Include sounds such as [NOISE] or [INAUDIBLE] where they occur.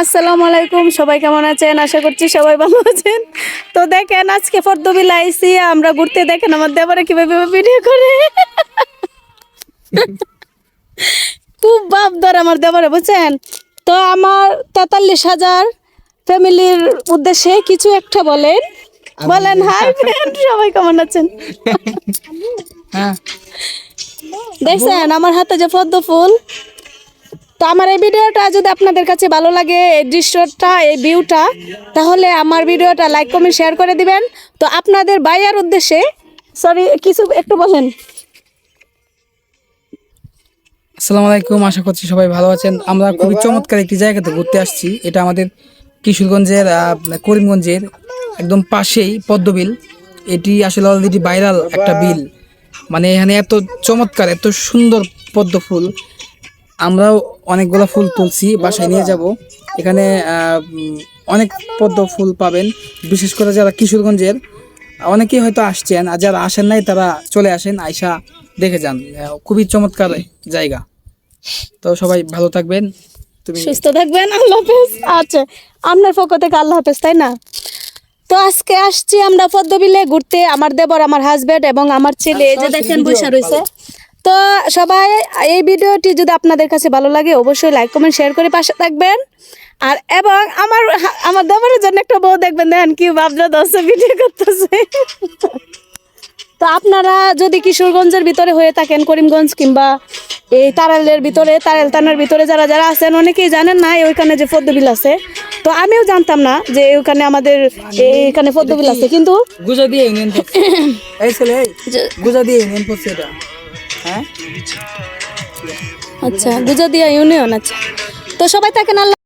আসসালামু আলাইকুম সবাই কেমন আছেন? আশা করছি সবাই ভালো আছেন। তো দেখেন আজকে ফর্দবিল আইসি আমরা ঘুরতে দেখেন আমার দেবরে কীভাবে ভিডিও করে। খুব বাপ ধর আমার দেবরে বুঝছেন? তো আমার তেতাল্লিশ হাজার ফ্যামিলির উদ্দেশ্যে কিছু একটা বলেন। বলেন হাই ফ্রেন্ড সবাই কেমন আছেন? হ্যাঁ। দেখছেন আমার হাতে যে পদ্ম ফুল তো আমার এই ভিডিওটা যদি আপনাদের কাছে ভালো লাগে, এই দৃশ্যটা, এই ভিউটা তাহলে আমার ভিডিওটা লাইক কমেন্ট শেয়ার করে দিবেন। তো আপনাদের বাইয়ার উদ্দেশ্যে সরি কিছু একটু বলেন। আসসালামু আলাইকুম, আশা করছি সবাই ভালো আছেন। আমরা খুবই চমৎকার একটি জায়গাতে ঘুরতে আসছি। এটা আমাদের কিশোরগঞ্জের করিমগঞ্জের একদম পাশেই পদ্মবিল। এটি আসলে অলরেডি ভাইরাল একটা বিল। মানে এখানে এত চমৎকার, এত সুন্দর পদ্ম ফুল। আমরাও অনেকগুলো ফুল তুলছি বাসায় নিয়ে যাব। এখানে অনেক পদ্ম ফুল পাবেন বিশেষ করে যারা কিশোরগঞ্জের অনেকেই হয়তো আসছেন আর যারা আসেন নাই তারা চলে আসেন আয়সা দেখে যান। খুবই চমৎকার জায়গা। তো সবাই ভালো থাকবেন। তুমি সুস্থ থাকবেন আল্লাহ হাফেজ। আচ্ছা আপনার পক্ষ থেকে আল্লাহ হাফেজ তাই না? তো আজকে আসছি আমরা পদ্মবিলে ঘুরতে আমার দেবর আমার হাজবেন্ড এবং আমার ছেলে এই যে দেখেন বসে রয়েছে। তো সবাই এই ভিডিওটি যদি আপনাদের কাছে ভালো লাগে অবশ্যই লাইক কমেন্ট শেয়ার করে পাশে থাকবেন। আর এবং আমার আমার দেবরের জন্য একটা বউ দেখবেন দেখেন কি ভাবনা দশে ভিডিও করতেছে। তো আপনারা যদি কিশোরগঞ্জের ভিতরে হয়ে থাকেন করিমগঞ্জ কিংবা এই তারালের ভিতরে তারাল থানার ভিতরে যারা যারা আছেন অনেকেই জানেন না ওইখানে যে পদ্মবিল আছে। তো আমিও জানতাম না যে ওইখানে আমাদের এইখানে পদ্মবিল আছে কিন্তু গুজা দিয়ে [COUGHS] ইউনিয়ন গুজা দিয়ে ইউনিয়ন পড়ছে এটা। হ্যাঁ? আচ্ছা দিয়া ইউনিয়ন আচ্ছা। তো সবাই থাকেন আল্লাহ